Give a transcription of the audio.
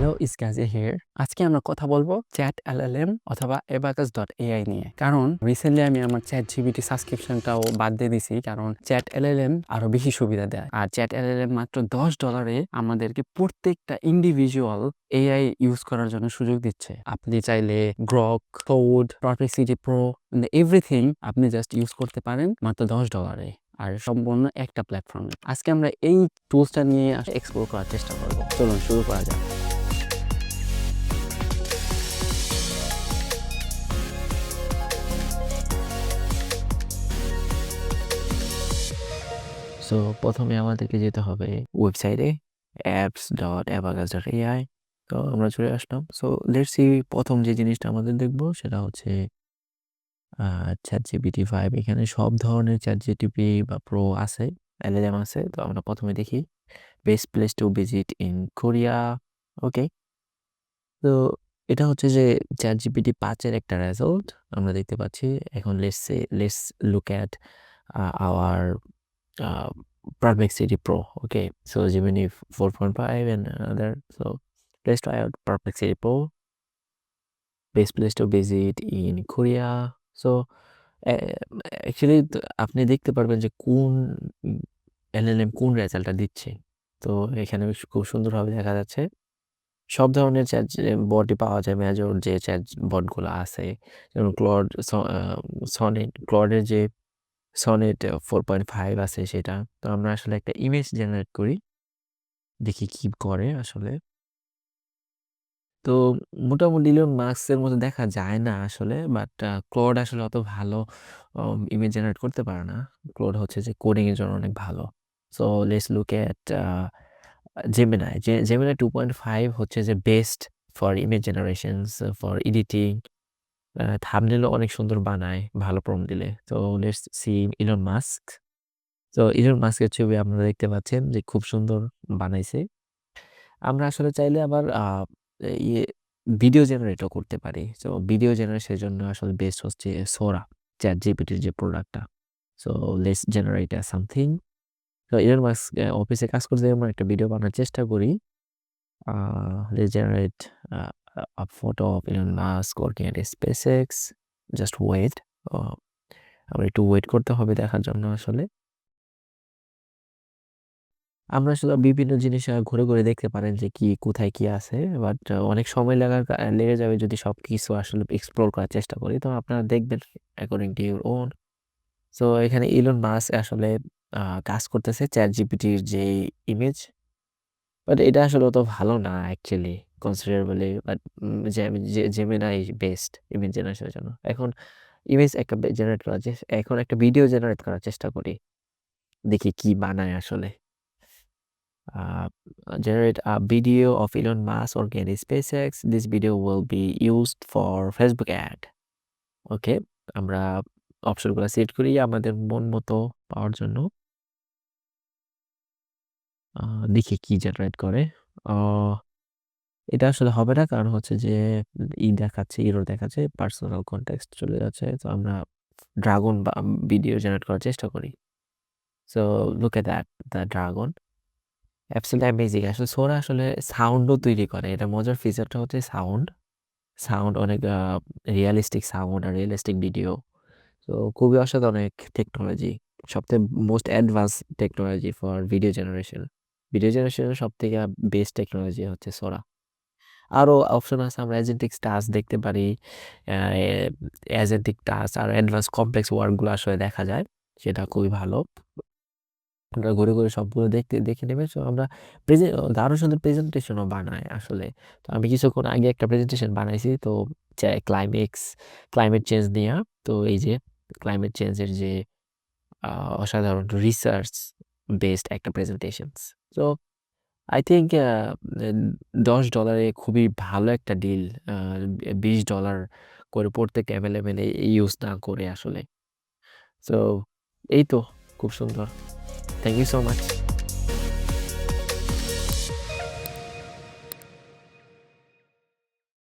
Hello ইসকাজি here আজকে আমরা কথা বলব চ্যাট এলএলএম অথবা এবাকাস ডট এআই নিয়ে। কারণ রিসেন্টলি আমি আমার চ্যাট জিবিটি সাবস্ক্রিপশনটাও বাদ দিয়ে দিছি, কারণ চ্যাট এলএলএম আরও বেশি সুবিধা দেয়। আর চ্যাট এলএলএম মাত্র দশ ডলারে আমাদেরকে প্রত্যেকটা ইন্ডিভিজুয়াল এআই ইউজ করার জন্য সুযোগ দিচ্ছে। আপনি চাইলে Grok code Perplexity pro everything আপনি জাস্ট ইউজ করতে পারেন মাত্র দশ ডলারে আর সম্পূর্ণ একটা প্ল্যাটফর্মে আজকে আমরা এই টুলসটা নিয়ে এক্সপ্লোর করার চেষ্টা করব। চলুন, শুরু করা যাক। সো প্রথমে আমাদেরকে যেতে হবে ওয়েবসাইটে apps dot abacus dot AI তো আমরা চলে আসলাম। সো লেটস সি প্রথম যে জিনিসটা আমাদের দেখব সেটা হচ্ছে চ্যাট জিপিটি ফাইভ এখানে সব ধরনের চ্যাট জিটিপি বা প্রো আছে এলএলএম আছে। তো আমরা প্রথমে দেখি best place to visit in Korea okay তো এটা হচ্ছে যে চ্যাট জিপিটি পাঁচের একটা রেজাল্ট আমরা দেখতে পাচ্ছি, এখন let's let's look at our uh, Perplexity Pro. Okay, so Gemini 4.5 and another. So let's try out Perplexity Pro. Best place to visit in Korea. So actually আপনি দেখতে পারবেন যে কোন এলএলএম কোন রেজাল্টটা দিচ্ছে তো এখানে খুব সুন্দরভাবে দেখা যাচ্ছে সব ধরনের চ্যাট বটই পাওয়া যায় মেজর যে চ্যাট বটগুলো আছে যেমন ক্লড সনেট ক্লডের যে সনেট ফোর পয়েন্ট ফাইভ আছে সেটা। তো আমরা আসলে একটা ইমেজ জেনারেট করি। দেখি কি করে আসলে। তো মোটামুটি ইলন মার্কসের মতো দেখা যায় না আসলে বাট ক্লোড আসলে অত ভালো ইমেজ জেনারেট করতে পারে না। ক্লোড হচ্ছে যে কোডিং এর জন্য অনেক ভালো। So let's look at Gemini Gemini two point five হচ্ছে যে best for image generations for editing থামনেলও অনেক সুন্দর বানায়, ভালো প্রম দিলে। তো লেটস সি ইলন মাস্ক তো ইলন মাস্কের ছবি আপনারা দেখতে পাচ্ছেন যে খুব সুন্দর বানাইছে। আমরা আসলে চাইলে আবার ইয়ে ভিডিও জেনারেটও করতে পারি। তো ভিডিও জেনারেশনের জন্য আসলে বেস্ট হচ্ছে সোরা চ্যাট জিপিটির যে প্রোডাক্টটা সো লেটস জেনারেট সামথিং তো ইলন মাস্ক অফিসে কাজ করতে আমরা একটা ভিডিও বানানোর চেষ্টা করি। Let's generate a photo of Elon Musk working at SpaceX. Just wait. আমরা একটু ওয়েট করতে হবে দেখার জন্য আসলে আমরা আসলে বিভিন্ন জিনিস ঘুরে ঘুরে দেখতে পারেন যে কি, কোথায় কি আছে বাট অনেক সময় লাগার লেগে যাবে যদি সব কিছু আসলে এক্সপ্লোর করার চেষ্টা করি, তো আপনারা দেখবেন according to your own so এখানে ইলন মাস আসলে কাজ করতেছে চ্যাট জিপিটির যে ইমেজ বাট এটা আসলে অত ভালো না actually considerably but Gemini best image জেনারেশনের জন্য। এখন ইমেজ একটা জেনারেট করার এখন একটা ভিডিও জেনারেট করার চেষ্টা করি। দেখি কি বানায় আসলে। generate a video of Elon Musk or Getty SpaceX. This video will be used for Facebook ad. ওকে আমরা অপশনগুলো সেট করি আমাদের মন মতো পাওয়ার জন্য। দেখি কি জেনারেট করে। এটা আসলে হবে না। কারণ হচ্ছে যে, ই দেখাচ্ছে ইরো দেখাচ্ছে পার্সোনাল কন্টেক্সট চলে যাচ্ছে। তো আমরা ড্রাগন বা ভিডিও জেনারেট করার চেষ্টা করি। So look at that the dragon absolutely amazing আসলে সোরা আসলে সাউন্ডও তৈরি করে। এটা মজার ফিচারটা হচ্ছে সাউন্ড সাউন্ড অনেক রিয়েলিস্টিক সাউন্ড আর রিয়েলিস্টিক ভিডিও তো খুবই অসাধারণ অনেক টেকনোলজি সবথেকে most advance technology for video generation video জেনারেশনের সব থেকে বেস্ট টেকনোলজি হচ্ছে সোরা। আরও অপশন আছে, আমরা এজেন্টিক টাস্ক দেখতে পারি এজেন্টিক টাস্ক আর অ্যাডভান্স কমপ্লেক্স ওয়ার্কগুলো আসলে দেখা যায়, সেটা খুবই ভালো। আপনারা ঘুরে ঘুরে সবগুলো দেখতে, দেখে নেবেন সো আমরা প্রেজেন্ট দারুণ সুন্দর প্রেজেন্টেশনও বানাই আসলে। তো আমি কিছুক্ষণ আগে একটা প্রেজেন্টেশন বানাইছি, তো ক্লাইমেক্স ক্লাইমেট চেঞ্জ নিয়ে, তো এই যে ক্লাইমেট চেঞ্জের যে অসাধারণ রিসার্চ বেসড একটা প্রেজেন্টেশনস তো আই থিঙ্ক দশ ডলারে খুবই ভালো একটা ডিল বিশ ডলার করে প্রত্যেক অ্যাভেলেবেল ইউজ না করে আসলে। সো এই তো, খুব সুন্দর। Thank you so much